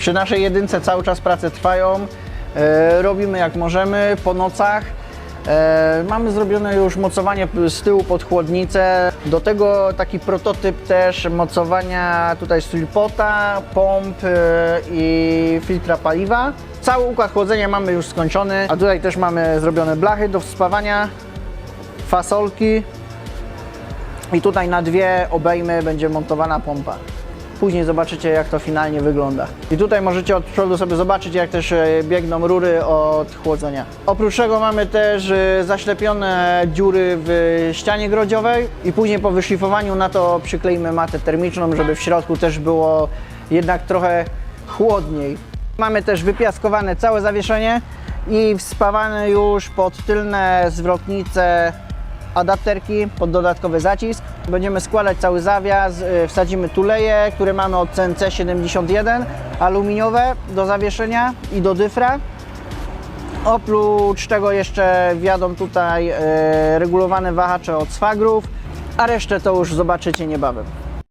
Przy naszej jedynce cały czas prace trwają. E, robimy jak możemy po nocach. E, mamy zrobione już mocowanie z tyłu pod chłodnicę. Do tego taki prototyp też mocowania tutaj strilpota, pomp e, i filtra paliwa. Cały układ chłodzenia mamy już skończony, a tutaj też mamy zrobione blachy do wspawania, fasolki i tutaj na dwie obejmy będzie montowana pompa. Później zobaczycie jak to finalnie wygląda. I tutaj możecie od przodu sobie zobaczyć jak też e, biegną rury od chłodzenia. Oprócz tego mamy też e, zaślepione dziury w ścianie grodziowej i później po wyszlifowaniu na to przykleimy matę termiczną, żeby w środku też było jednak trochę chłodniej. Mamy też wypiaskowane całe zawieszenie i wspawane już pod tylne zwrotnice adapterki pod dodatkowy zacisk. Będziemy składać cały zawias, y, wsadzimy tuleje, które mamy od CNC 71, aluminiowe do zawieszenia i do dyfra. Oprócz tego jeszcze wjadą tutaj e, regulowane wahacze od swagrów, a resztę to już zobaczycie niebawem.